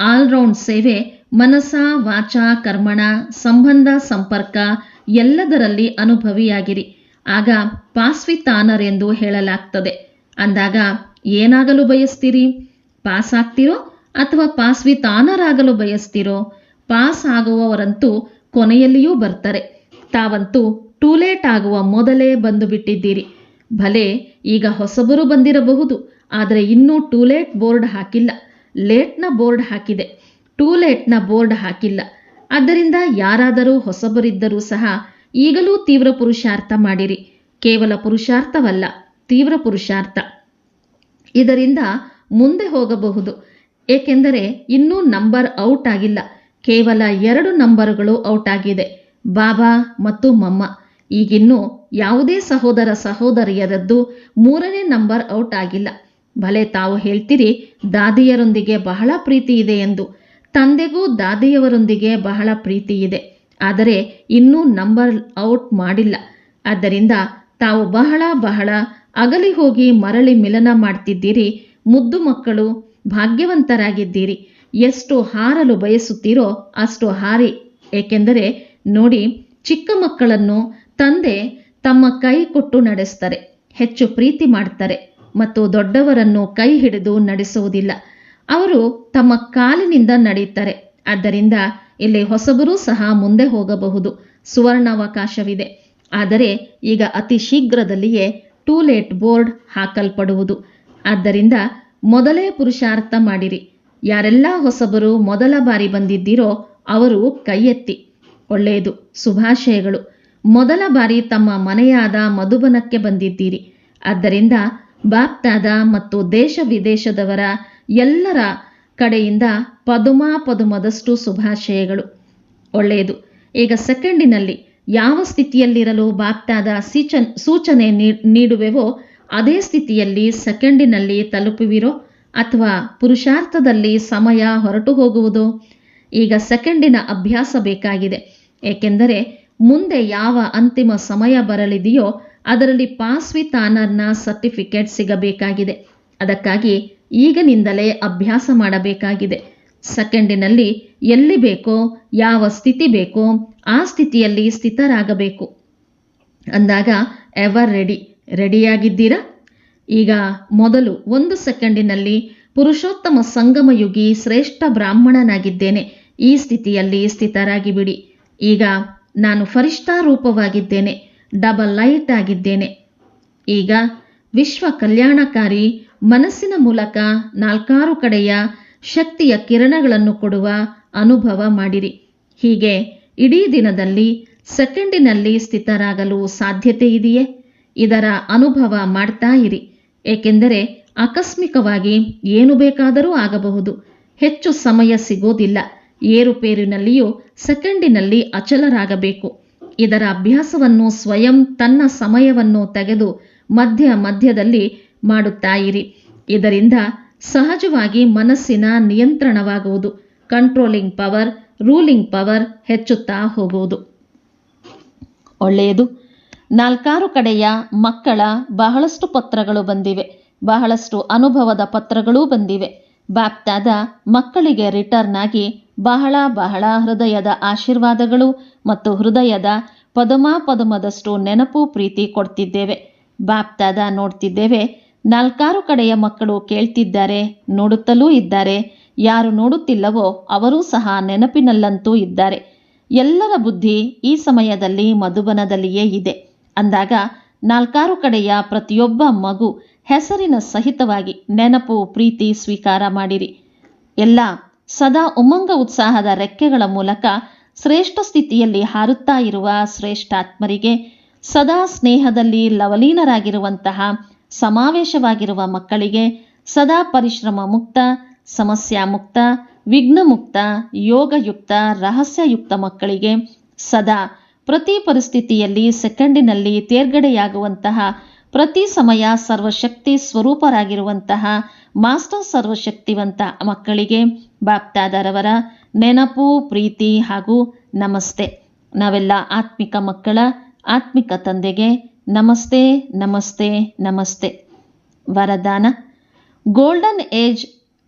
Speaker 1: ಆಲ್ರೌಂಡ್ ಸೇವೆ ಮನಸ ವಾಚ, ಕರ್ಮಣ, ಸಂಬಂಧ, ಸಂಪರ್ಕ ಎಲ್ಲದರಲ್ಲಿ ಅನುಭವಿಯಾಗಿರಿ. ಆಗ ಪಾಸ್ವಿತಾನರ್ ಎಂದು ಹೇಳಲಾಗ್ತದೆ. ಅಂದಾಗ ಏನಾಗಲು ಬಯಸ್ತೀರಿ? ಪಾಸ್ ಆಗ್ತಿರೋ ಅಥವಾ ಪಾಸ್ವಿತಾನರಾಗಲು ಬಯಸ್ತಿರೋ? ಪಾಸ್ ಆಗುವವರಂತೂ ಕೊನೆಯಲ್ಲಿಯೂ ಬರ್ತಾರೆ. ತಾವಂತೂ ಟೂಲೇಟ್ ಆಗುವ ಮೊದಲೇ ಬಂದು ಬಿಟ್ಟಿದ್ದೀರಿ ಭಲೆ, ಈಗ ಹೊಸಬರು ಬಂದಿರಬಹುದು. ಆದರೆ ಇನ್ನೂ ಟೂ ಲೇಟ್ ಬೋರ್ಡ್ ಹಾಕಿಲ್ಲ. ಲೇಟ್ನ ಬೋರ್ಡ್ ಹಾಕಿದೆ. ಟೂ ಲೇಟ್ನ ಬೋರ್ಡ್ ಹಾಕಿಲ್ಲ. ಆದ್ದರಿಂದ ಯಾರಾದರೂ ಹೊಸಬರಿದ್ದರೂ ಸಹ ಈಗಲೂ ತೀವ್ರ ಪುರುಷಾರ್ಥ ಮಾಡಿರಿ. ಕೇವಲ ಪುರುಷಾರ್ಥವಲ್ಲ, ತೀವ್ರ ಪುರುಷಾರ್ಥ. ಇದರಿಂದ ಮುಂದೆ ಹೋಗಬಹುದು. ಏಕೆಂದರೆ ಇನ್ನೂ ನಂಬರ್ ಔಟ್ ಆಗಿಲ್ಲ. ಕೇವಲ ಎರಡು ನಂಬರ್ಗಳು ಔಟ್ ಆಗಿದೆ. ಬಾಬಾ ಮತ್ತು ಮಮ್ಮ. ಈಗಿನ್ನೂ ಯಾವುದೇ ಸಹೋದರ ಸಹೋದರಿಯರದ್ದು ಮೂರನೇ ನಂಬರ್ ಔಟ್ ಆಗಿಲ್ಲ. ಭಲೆ ತಾವು ಹೇಳ್ತೀರಿ, ದಾದಿಯರೊಂದಿಗೆ ಬಹಳ ಪ್ರೀತಿ ಇದೆ ಎಂದು. ತಂದೆಗೂ ದಾದಿಯವರೊಂದಿಗೆ ಬಹಳ ಪ್ರೀತಿ ಇದೆ. ಆದರೆ ಇನ್ನೂ ನಂಬರ್ ಔಟ್ ಮಾಡಿಲ್ಲ. ಆದ್ದರಿಂದ ತಾವು ಬಹಳ ಬಹಳ ಅಗಲಿ ಹೋಗಿ ಮರಳಿ ಮಿಲನ ಮಾಡ್ತಿದ್ದೀರಿ. ಮುದ್ದು ಮಕ್ಕಳು ಭಾಗ್ಯವಂತರಾಗಿದ್ದೀರಿ. ಎಷ್ಟು ಹಾರಲು ಬಯಸುತ್ತೀರೋ ಅಷ್ಟು ಹಾರಿ. ಏಕೆಂದರೆ ನೋಡಿ, ಚಿಕ್ಕ ಮಕ್ಕಳನ್ನು ತಂದೆ ತಮ್ಮ ಕೈ ಕೊಟ್ಟು ನಡೆಸ್ತಾರೆ. ಹೆಚ್ಚು ಪ್ರೀತಿ ಮಾಡ್ತಾರೆ. ಮತ್ತು ದೊಡ್ಡವರನ್ನು ಕೈ ಹಿಡಿದು ನಡೆಸುವುದಿಲ್ಲ. ಅವರು ತಮ್ಮ ಕಾಲಿನಿಂದ ನಡೆಯುತ್ತಾರೆ. ಆದ್ದರಿಂದ ಇಲ್ಲಿ ಹೊಸಬರೂ ಸಹ ಮುಂದೆ ಹೋಗಬಹುದು. ಸುವರ್ಣಾವಕಾಶವಿದೆ. ಆದರೆ ಈಗ ಅತಿ ಶೀಘ್ರದಲ್ಲಿಯೇ ಟೂ ಲೇಟ್ ಬೋರ್ಡ್ ಹಾಕಲ್ಪಡುವುದು. ಆದ್ದರಿಂದ ಮೊದಲೇ ಪುರುಷಾರ್ಥ ಮಾಡಿರಿ. ಯಾರೆಲ್ಲ ಹೊಸಬರು ಮೊದಲ ಬಾರಿ ಬಂದಿದ್ದೀರೋ ಅವರು ಕೈಯೆತ್ತಿ. ಒಳ್ಳೆಯದು. ಶುಭಾಶಯಗಳು. ಮೊದಲ ಬಾರಿ ತಮ್ಮ ಮನೆಯಾದ ಮಧುಬನಕ್ಕೆ ಬಂದಿದ್ದೀರಿ. ಆದ್ದರಿಂದ ಬಾಪ್ತಾದ ಮತ್ತು ದೇಶ ವಿದೇಶದವರ ಎಲ್ಲರ ಕಡೆಯಿಂದ ಪದುಮ ಪದುಮದಷ್ಟು ಶುಭಾಶಯಗಳು. ಒಳ್ಳೆಯದು. ಈಗ ಸೆಕೆಂಡಿನಲ್ಲಿ ಯಾವ ಸ್ಥಿತಿಯಲ್ಲಿರಲು ಬಾಪ್ತಾದ ಸೀಚನ್ ಸೂಚನೆ ನೀಡುವೆವೋ ಅದೇ ಸ್ಥಿತಿಯಲ್ಲಿ ಸೆಕೆಂಡಿನಲ್ಲಿ ತಲುಪುವಿರೋ ಅಥವಾ ಪುರುಷಾರ್ಥದಲ್ಲಿ ಸಮಯ ಹೊರಟು ಹೋಗುವುದು? ಈಗ ಸೆಕೆಂಡಿನ ಅಭ್ಯಾಸ ಬೇಕಾಗಿದೆ. ಏಕೆಂದರೆ ಮುಂದೆ ಯಾವ ಅಂತಿಮ ಸಮಯ ಬರಲಿದೆಯೋ ಅದರಲ್ಲಿ ಪಾಸ್ ವಿತ್ ಆನರ್ನ ಸರ್ಟಿಫಿಕೇಟ್ ಸಿಗಬೇಕಾಗಿದೆ. ಅದಕ್ಕಾಗಿ ಈಗಿನಿಂದಲೇ ಅಭ್ಯಾಸ ಮಾಡಬೇಕಾಗಿದೆ. ಸೆಕೆಂಡಿನಲ್ಲಿ ಎಲ್ಲಿ ಬೇಕೋ, ಯಾವ ಸ್ಥಿತಿ ಬೇಕೋ, ಆ ಸ್ಥಿತಿಯಲ್ಲಿ ಸ್ಥಿತರಾಗಬೇಕು. ಅಂದಾಗ ಎವರ್ ರೆಡಿ. ರೆಡಿಯಾಗಿದ್ದೀರಾ? ಈಗ ಮೊದಲು ಒಂದು ಸೆಕೆಂಡಿನಲ್ಲಿ ಪುರುಷೋತ್ತಮ ಸಂಗಮಯುಗಿ ಶ್ರೇಷ್ಠ ಬ್ರಾಹ್ಮಣನಾಗಿದ್ದೇನೆ. ಈ ಸ್ಥಿತಿಯಲ್ಲಿ ಸ್ಥಿತರಾಗಿ ಬಿಡಿ ಈಗ ನಾನು ಫರಿಷ್ಠಾ ರೂಪವಾಗಿದ್ದೇನೆ. ಡಬಲ್ ಲೈಟ್ ಆಗಿದ್ದೇನೆ. ಈಗ ವಿಶ್ವ ಕಲ್ಯಾಣಕಾರಿ ಮನಸ್ಸಿನ ಮೂಲಕ ನಾಲ್ಕಾರು ಕಡೆಯ ಶಕ್ತಿಯ ಕಿರಣಗಳನ್ನು ಕೊಡುವ ಅನುಭವ ಮಾಡಿರಿ. ಹೀಗೆ ಇಡೀ ದಿನದಲ್ಲಿ ಸೆಕೆಂಡಿನಲ್ಲಿ ಸ್ಥಿತರಾಗಲು ಸಾಧ್ಯತೆ ಇದೆಯೇ? ಇದರ ಅನುಭವ ಮಾಡ್ತಾ ಇರಿ. ಏಕೆಂದರೆ ಆಕಸ್ಮಿಕವಾಗಿ ಏನು ಬೇಕಾದರೂ ಆಗಬಹುದು. ಹೆಚ್ಚು ಸಮಯ ಸಿಗೋದಿಲ್ಲ. ಏರುಪೇರಿನಲ್ಲಿಯೂ ಸೆಕೆಂಡಿನಲ್ಲಿ ಅಚಲರಾಗಬೇಕು. ಇದರ ಅಭ್ಯಾಸವನ್ನು ಸ್ವಯಂ ತನ್ನ ಸಮಯವನ್ನು ತೆಗೆದು ಮಧ್ಯ ಮಧ್ಯದಲ್ಲಿ ಮಾಡುತ್ತಾ ಇರಿ ಇದರಿಂದ ಸಹಜವಾಗಿ ಮನಸ್ಸಿನ ನಿಯಂತ್ರಣವಾಗುವುದು. ಕಂಟ್ರೋಲಿಂಗ್ ಪವರ್ ರೂಲಿಂಗ್ ಪವರ್ ಹೆಚ್ಚುತ್ತಾ ಹೋಗುವುದು. ಒಳ್ಳೆಯದು. ನಾಲ್ಕಾರು ಕಡೆಯ ಮಕ್ಕಳ ಬಹಳಷ್ಟು ಪತ್ರಗಳು ಬಂದಿವೆ. ಬಹಳಷ್ಟು ಅನುಭವದ ಪತ್ರಗಳೂ ಬಂದಿವೆ. ಬಾಪ್ತಾದ ಮಕ್ಕಳಿಗೆ ರಿಟರ್ನ್ ಆಗಿ ಬಹಳ ಬಹಳ ಹೃದಯದ ಆಶೀರ್ವಾದಗಳು ಮತ್ತು ಹೃದಯದ ಪದಮಾಪದಮದಷ್ಟು ನೆನಪು ಪ್ರೀತಿ ಕೊಡ್ತಿದ್ದೇವೆ. ಬಾಪ್ತಾದ ನೋಡ್ತಿದ್ದೇವೆ. ನಾಲ್ಕಾರು ಕಡೆಯ ಮಕ್ಕಳು ಕೇಳ್ತಿದ್ದಾರೆ, ನೋಡುತ್ತಲೂ ಇದ್ದಾರೆ. ಯಾರು ನೋಡುತ್ತಿಲ್ಲವೋ ಅವರೂ ಸಹ ನೆನಪಿನಲ್ಲಂತೂ ಇದ್ದಾರೆ. ಎಲ್ಲರ ಬುದ್ಧಿ ಈ ಸಮಯದಲ್ಲಿ ಮಧುಬನದಲ್ಲಿಯೇ ಇದೆ. ಅಂದಾಗ ನಾಲ್ಕಾರು ಕಡೆಯ ಪ್ರತಿಯೊಬ್ಬ ಮಗು ಹೆಸರಿನ ಸಹಿತವಾಗಿ ನೆನಪು, ಪ್ರೀತಿ ಸ್ವೀಕಾರ ಮಾಡಿರಿ. ಎಲ್ಲ ಸದಾ ಉಮಂಗ ಉತ್ಸಾಹದ ರೆಕ್ಕೆಗಳ ಮೂಲಕ ಶ್ರೇಷ್ಠ ಸ್ಥಿತಿಯಲ್ಲಿ ಹಾರುತ್ತಾ ಇರುವ ಶ್ರೇಷ್ಠಾತ್ಮರಿಗೆ ಸದಾ ಸ್ನೇಹದಲ್ಲಿ ಲವಲೀನರಾಗಿರುವಂತಹ ಸಮಾವೇಶವಾಗಿರುವ ಮಕ್ಕಳಿಗೆ ಸದಾ ಪರಿಶ್ರಮ ಮುಕ್ತ, ಸಮಸ್ಯಾ ಮುಕ್ತ, ವಿಘ್ನ ಮುಕ್ತ ಯೋಗಯುಕ್ತ ರಹಸ್ಯಯುಕ್ತ ಮಕ್ಕಳಿಗೆ ಸದಾ ಪ್ರತಿ ಪರಿಸ್ಥಿತಿಯಲ್ಲಿ ಸೆಕೆಂಡಿನಲ್ಲಿ ತೇರ್ಗಡೆಯಾಗುವಂತಹ ಪ್ರತಿ ಸಮಯ ಸರ್ವಶಕ್ತಿ ಸ್ವರೂಪರಾಗಿರುವಂತಹ ಮಾಸ್ಟರ್ ಸರ್ವಶಕ್ತಿವಂತ ಮಕ್ಕಳಿಗೆ ಬಾಪ್ತಾದರವರ ನೆನಪು, ಪ್ರೀತಿ ಹಾಗೂ ನಮಸ್ತೆ. ನಾವೆಲ್ಲ ಆತ್ಮಿಕ ಮಕ್ಕಳ, ಆತ್ಮಿಕ ತಂದೆಗೆ ನಮಸ್ತೆ ನಮಸ್ತೆ ನಮಸ್ತೆ. ವರದಾನ. ಗೋಲ್ಡನ್ ಏಜ್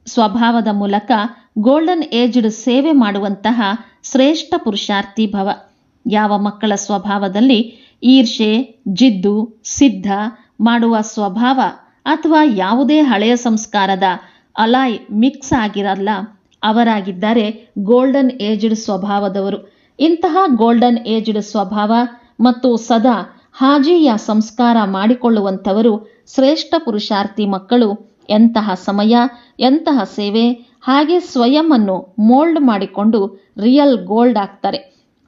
Speaker 1: ಸ್ವಭಾವದ ಮೂಲಕ ಗೋಲ್ಡನ್ ಏಜ್ಡ್ ಸೇವೆ ಮಾಡುವಂತಹ ಶ್ರೇಷ್ಠ ಪುರುಷಾರ್ಥಿ ಭವ. ಯಾವ ಮಕ್ಕಳ ಸ್ವಭಾವದಲ್ಲಿ ಈರ್ಷೆ ಜಿದ್ದು, ಸಿದ್ಧ ಮಾಡುವ ಸ್ವಭಾವ ಅಥವಾ ಯಾವುದೇ ಹಳೆಯ ಸಂಸ್ಕಾರದ ಅಲಾಯ್ ಮಿಕ್ಸ್ ಆಗಿರಲ್ಲ ಅವರಾಗಿದ್ದಾರೆ ಗೋಲ್ಡನ್ ಏಜ್ಡ್ ಸ್ವಭಾವದವರು. ಇಂತಹ ಗೋಲ್ಡನ್ ಏಜ್ಡ್ ಸ್ವಭಾವ ಮತ್ತು ಸದಾ ಹಾಜಿಯ ಸಂಸ್ಕಾರ ಮಾಡಿಕೊಳ್ಳುವಂಥವರು ಶ್ರೇಷ್ಠ ಪುರುಷಾರ್ಥಿ ಮಕ್ಕಳು. ಎಂತಹ ಸಮಯ, ಎಂತಹ ಸೇವೆ, ಹಾಗೆ ಸ್ವಯಂ ಅನ್ನು ಮೋಲ್ಡ್ ಮಾಡಿಕೊಂಡು ರಿಯಲ್ ಗೋಲ್ಡ್ ಆಗ್ತಾರೆ.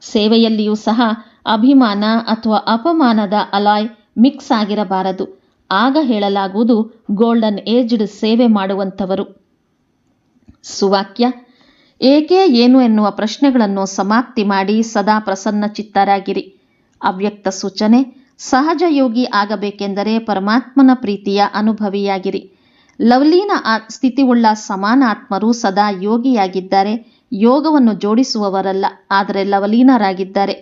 Speaker 1: ಸೇವೆಯಲ್ಲಿಯೂ ಸಹ ಅಭಿಮಾನ ಅಥವಾ ಅಪಮಾನದ ಅಲಾಯ್ ಮಿಕ್ಸ್ ಆಗಿರಬಾರದು. ಆಗ ಹೇಳಲಾಗುವುದು ಗೋಲ್ಡನ್ ಏಜ್ಡ್ ಸೇವೆ ಮಾಡುವಂಥವರು. ಸುವಾಕ್ಯ, ಏಕೆ ಏನು ಎನ್ನುವ ಪ್ರಶ್ನೆಗಳನ್ನು ಸಮಾಪ್ತಿ ಮಾಡಿ ಸದಾ ಪ್ರಸನ್ನ ಚಿತ್ತರಾಗಿರಿ ಅವ್ಯಕ್ತ ಸೂಚನೆ, ಸಹಜ ಯೋಗಿ ಆಗಬೇಕೆಂದರೆ ಪರಮಾತ್ಮನ ಪ್ರೀತಿಯ ಅನುಭವಿಯಾಗಿರಿ. ಲವಲೀನ ಸ್ಥಿತಿಯುಳ್ಳ ಸಮಾನ ಆತ್ಮರು ಸದಾ ಯೋಗಿಯಾಗಿದ್ದಾರೆ, ಯೋಗವನ್ನು ಜೋಡಿಸುವವರಲ್ಲ, ಆದರೆ ಲವಲೀನರಾಗಿದ್ದಾರೆ.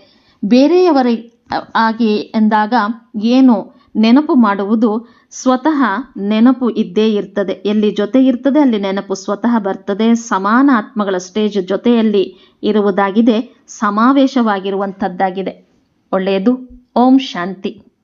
Speaker 1: ಬೇರೆಯವರ ಆಗಿ ಎಂದಾಗ ಏನು ನೆನಪು ಮಾಡುವುದು ಸ್ವತಃ ನೆನಪು ಇದ್ದೇ ಇರ್ತದೆ. ಎಲ್ಲಿ ಜೊತೆ ಇರ್ತದೆ, ಅಲ್ಲಿ ನೆನಪು ಸ್ವತಃ ಬರ್ತದೆ. ಸಮಾನ ಆತ್ಮಗಳ ಸ್ಟೇಜ್ ಜೊತೆಯಲ್ಲಿ ಇರುವುದಾಗಿದೆ, ಸಮಾವೇಶವಾಗಿರುವಂಥದ್ದಾಗಿದೆ. ಒಳ್ಳೆಯದು. ಓಂ ಶಾಂತಿ.